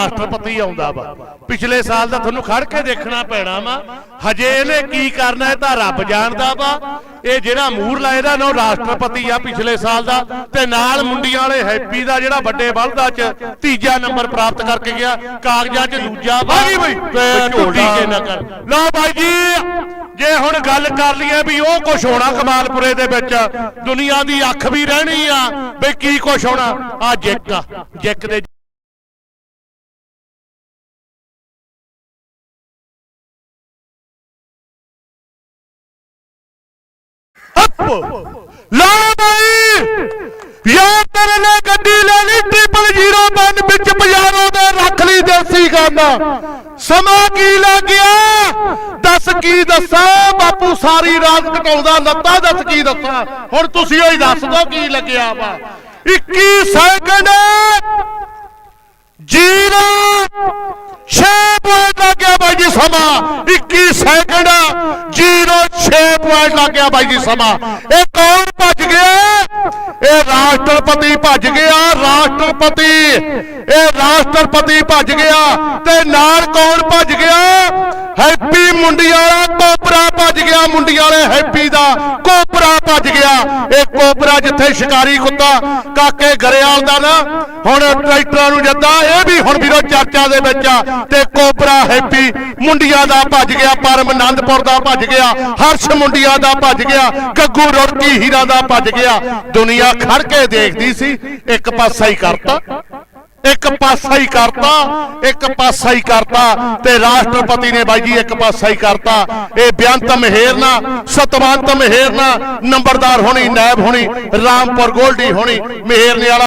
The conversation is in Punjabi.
ਰਾਸ਼ਟਰਪਤੀ ਆਉਂਦਾ ਵਾ। ਪਿਛਲੇ ਸਾਲ ਦਾ ਤੁਹਾਨੂੰ ਖੜ ਕੇ ਦੇਖਣਾ ਪੈਣਾ ਵਾ। ਹਜੇ ਇਹਨੇ ਕੀ ਕਰਨਾ ਹੈ ਤਾਂ ਰੱਬ ਜਾਣਦਾ ਵਾ। ਇਹ ਜਿਹੜਾ ਮੂਰਲਾ ਇਹਦਾ ਨਾਂ ਰਾਸ਼ਟਰਪਤੀ ਆ ਪਿਛਲੇ ਸਾਲ ਦਾ। ਤੇ ਨਾਲ ਮੁੰਡੀਆਂ ਵਾਲੇ ਹੈਪੀ ਦਾ ਜਿਹੜਾ ਵੱਡੇ ਬਲਦਾ ਚ ਤੀਜਾ ਨੰਬਰ ਪ੍ਰਾਪਤ ਕਰਕੇ ਗਿਆ। ਕਾਗਜ਼ਾਂ 'ਚ ਦੂਜਾ ਵਾ। ਤੇ ਝੋਟੀ ਕੇ ਨਾ ਕਰ। ਲਓ ਬਾਈ ਜੀ ਜੇ ਹੁਣ ਗੱਲ ਕਰ ਲਈਏ ਵੀ ਉਹ ਕੁਛ ਹੋਣਾ ਕਮਾਲਪੁਰੇ ਦੇ ਵਿੱਚ ਦੁਨੀਆ ਦੀ ਅੱਖ ਵੀ ਰਹਿਣੀ ਆ। ਵੀ ਕੀ ਕੁਛ ਹੋਣਾ? ਆ ਜਿੱਕ ਜਿੱਕ ਦੇ ਹੱਪ ਲਾ ਯਾਰ ਤੇਰੇ ਨੇ ਗੱਡੀ ਲੈ ਲਈ ਟ੍ਰਿਪਲ 01 ਵਿੱਚ ਬਜ਼ਾਰੋਂ ਦੇ ਰੱਖ ਲਈ ਦੇਸੀ ਗਾਨਾ ਸਮਾਂ ਕੀ ਲੱਗ ਗਿਆ? ਦੱਸ ਕੀ ਦੱਸਾਂ? ਬਾਪੂ ਸਾਰੀ ਰਾਤ ਘਟਾਉਂਦਾ ਲੱਤਾਂ ਦੱਸ ਕੀ ਦੱਸਾਂ? ਹੁਣ ਤੁਸੀਂ ਹੀ ਦੱਸ ਦੋ ਕੀ ਲੱਗਿਆ ਵਾ। 21 ਸੈਕਿੰਡ ਜੀਰੋ। 6 ਪੁਆਇੰਟ ਲੱਗਿਆ ਬਾਈ ਜੀ ਸਮਾਂ। 06 ਪੁਆਇੰਟ ਲੱਗ ਗਿਆ ਬਾਈ ਜੀ ਸਮਾਂ। ਇਹ ਕੌਣ ਭੱਜ ਗਿਆ? ਇਹ ਰਾਸ਼ਟਰਪਤੀ ਭੱਜ ਗਿਆ, ਰਾਸ਼ਟਰਪਤੀ। ਇਹ ਰਾਸ਼ਟਰਪਤੀ ਭੱਜ ਗਿਆ ਤੇ ਨਾਲ ਕੌਣ ਭੱਜ ਗਿਆ? ਹੈਪੀ ਮੁੰਡੀ ਵਾਲਾ ਕੋਪਰਾ ਭੱਜ ਗਿਆ ਮੁੰਡੀ ਵਾਲੇ ਹੈਪੀ ਦਾ ਕੋਪਰਾ ਭੱਜ ਗਿਆ। ਇਹ ਕੋਪਰਾ ਜਿੱਥੇ ਸ਼ਿਕਾਰੀ ਕੁੱਤਾ ਕਾਕੇ ਗਰੇਵਾਲ ਦਾ ਨਾ, ਹੁਣ ਟਰੈਕਟਰਾਂ ਨੂੰ ਜੱਦਾ, ਇਹ ਵੀ ਹੁਣ ਵੀਰੋ ਚਰਚਾ ਦੇ ਵਿੱਚ ਆ। ਤੇ ਕੋਪਰਾ ਹੈਪੀ ਮੁੰਡੀਆਂ ਦਾ ਭੱਜ ਗਿਆ, ਪਰਮ ਆਨੰਦਪੁਰ ਦਾ ਭੱਜ ਗਿਆ, ਹਰਸ਼ ਮੁੰਡੀਆਂ ਦਾ ਭੱਜ ਗਿਆ, ਗੱਗੂ ਰੋੜਕੀ ਹੀਰਾ ਦਾ ਭੱਜ ਗਿਆ। ਦੁਨੀਆ ਖੜ ਕੇ ਦੇਖਦੀ ਸੀ, ਇੱਕ ਪਾਸਾ ਹੀ ਕਰਤਾ। ਇੱਕ ਪਾਸਾ ਹੀ ਕਰਤਾ, ਇੱਕ ਪਾਸਾ ਹੀ ਕਰਤਾ ਤੇ ਰਾਸ਼ਟਰਪਤੀ ਨੇ ਬਾਈ ਜੀ ਇੱਕ ਪਾਸਾ ਹੀ ਕਰਤਾ। ਇਹ ਬੇਅੰਤ ਮਹਿਰਨਾ ਸਤਵੰਤ ਮਹਿਰਨਾ ਨੰਬਰਦਾਰ ਹੋਣੀ, ਨਾਇਬ ਹੋਣੀ, ਰਾਮਪੁਰ ਗੋਲਡੀ ਹੋਣੀ ਮਹਿਰਨੇ ਵਾਲਾ